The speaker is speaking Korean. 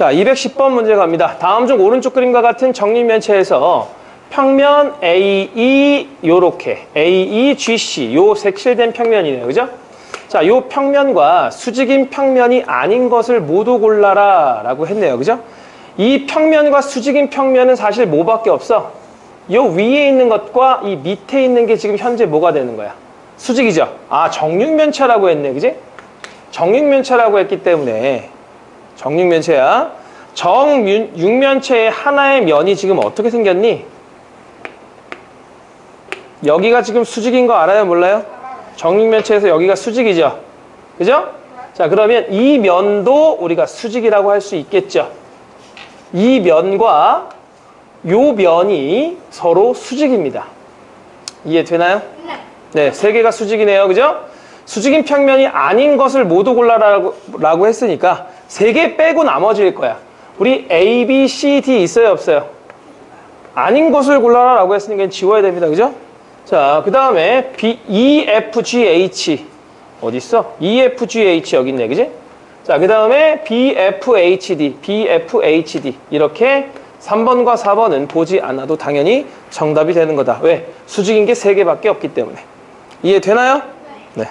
자, 210번 문제 갑니다. 다음 중 오른쪽 그림과 같은 정립면체에서 평면 AE 요렇게 AE, GC 요 색칠된 평면이네요. 그죠? 자, 요 평면과 수직인 평면이 아닌 것을 모두 골라라 라고 했네요. 그죠? 이 평면과 수직인 평면은 사실 뭐밖에 없어? 요 위에 있는 것과 이 밑에 있는 게 지금 현재 뭐가 되는 거야? 수직이죠? 아, 정육면체라고 했네. 그지? 정육면체라고 했기 때문에 정육면체야. 정육면체의 하나의 면이 지금 어떻게 생겼니? 여기가 지금 수직인 거 알아요? 몰라요? 정육면체에서 여기가 수직이죠? 그죠? 자, 그러면 이 면도 우리가 수직이라고 할 수 있겠죠? 이 면과 요 면이 서로 수직입니다. 이해되나요? 네, 세 개가 수직이네요. 그죠? 수직인 평면이 아닌 것을 모두 골라라고 라고 했으니까 세 개 빼고 나머지일 거야. 우리 A, B, C, D 있어요, 없어요? 아닌 것을 골라라 라고 했으니까 지워야 됩니다. 그죠? 자, 그 다음에 B, E, F, G, H 어디 있어? E, F, G, H 여기 있네. 그지? 자, 그 다음에 B, F, H, D, B, F, H, D 이렇게 3번과 4번은 보지 않아도 당연히 정답이 되는 거다. 왜? 수직인 게 세개밖에 없기 때문에. 이해되나요? 네.